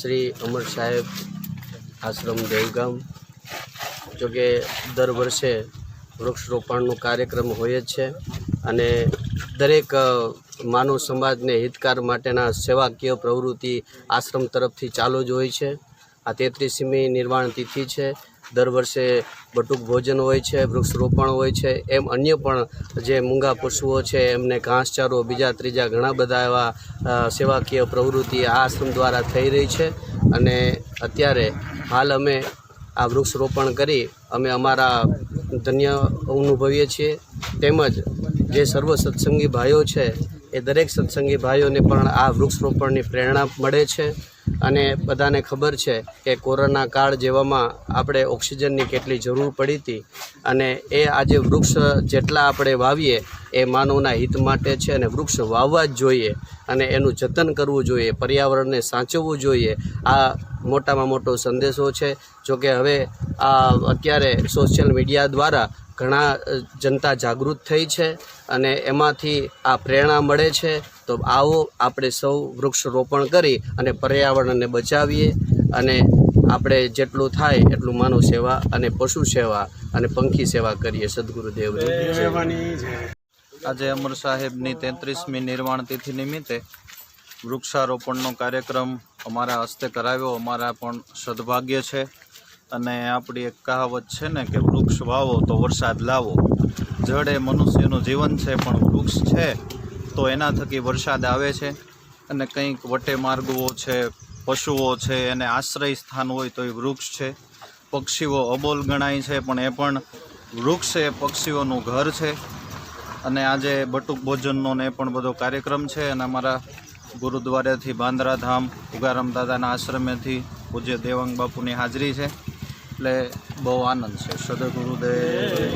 શ્રી અમર સાહેબ આશ્રમ દેવગામ. જોકે દર વર્ષે વૃક્ષરોપણનો કાર્યક્રમ હોય જ છે અને દરેક માનવ સમાજને હિતકાર માટેના સેવાકીય પ્રવૃત્તિ આશ્રમ તરફથી ચાલુ જ હોય છે. આ તેત્રીસમી નિર્વાણ તિથિ છે. દર વર્ષે બટુક ભોજન હોય છે વૃક્ષરોપણ હોય છે, એમ અન્ય પણ જે મૂંગા પશુઓ છે, એમને ઘાસચારો, બીજા, ત્રીજા ઘણા બધા એવા સેવાકીય પ્રવૃત્તિ આ આશ્રમ દ્વારા થઈ રહી છે. અને અત્યારે હાલ અમે આ વૃક્ષરોપણ કરી અમે અમારા ધન્ય અનુભવીએ છીએ. તેમજ જે સર્વ સત્સંગી ભાઈઓ છે, એ દરેક સત્સંગી ભાઈઓને પણ આ વૃક્ષરોપણની પ્રેરણા મળે છે. અને બધાને ખબર છે કે કોરોના કાળ જેવામાં આપણે ઓક્સિજનની કેટલી જરૂર પડી હતી અને એ આજે વૃક્ષ જેટલા આપણે વાવીએ એ માનવના હિત માટે છે અને વૃક્ષ વાવવા જ જોઈએ અને એનું જતન કરવું જોઈએ, પર્યાવરણને સાચવવું જોઈએ. આ મોટામાં મોટો સંદેશો છે. જોકે હવે આ અત્યારે સોશિયલ મીડિયા દ્વારા ઘણા જનતા જાગૃત થઈ છે અને એમાંથી આ પ્રેરણા મળે છે. તો આવો આપણે સૌ વૃક્ષરોપણ કરી અને પર્યાવરણને બચાવીએ અને આપણે જેટલું થાય એટલું માનવ સેવા અને પશુ સેવા અને પંખી સેવા કરીએ. સદગુરુદેવ આજે અમર સાહેબની તેત્રીસમી નિર્વાણ તિથિ નિમિત્તે વૃક્ષારોપણનો કાર્યક્રમ અમારા હસ્તે કરાવ્યો. અમારા પણ સદભાગ્ય છે. અને આપણી એક કહાવત છે ને કે વૃક્ષ વાવો તો વરસાદ લાવો. જળ એ મનુષ્યનું જીવન છે પણ વૃક્ષ છે, તો એના થકી વરસાદ આવે છે. અને કંઈક વટે માર્ગો છે, પશુઓ છે, એને આશ્રય સ્થાન હોય તો એ વૃક્ષ છે. પક્ષીઓ અબોલ ગણાય છે, પણ એ પણ વૃક્ષ એ પક્ષીઓનું ઘર છે. અને આજે બટુક ભોજનનો ને પણ બધો કાર્યક્રમ છે અને અમારા ગુરુદ્વારાથી બાંદ્રાધામ, ઉગારામ દાદાના આશ્રમેથી પૂજ્ય દેવાંગ બાપુની હાજરી છે. એટલે બહુ આનંદ છે. સદગુરુદેવ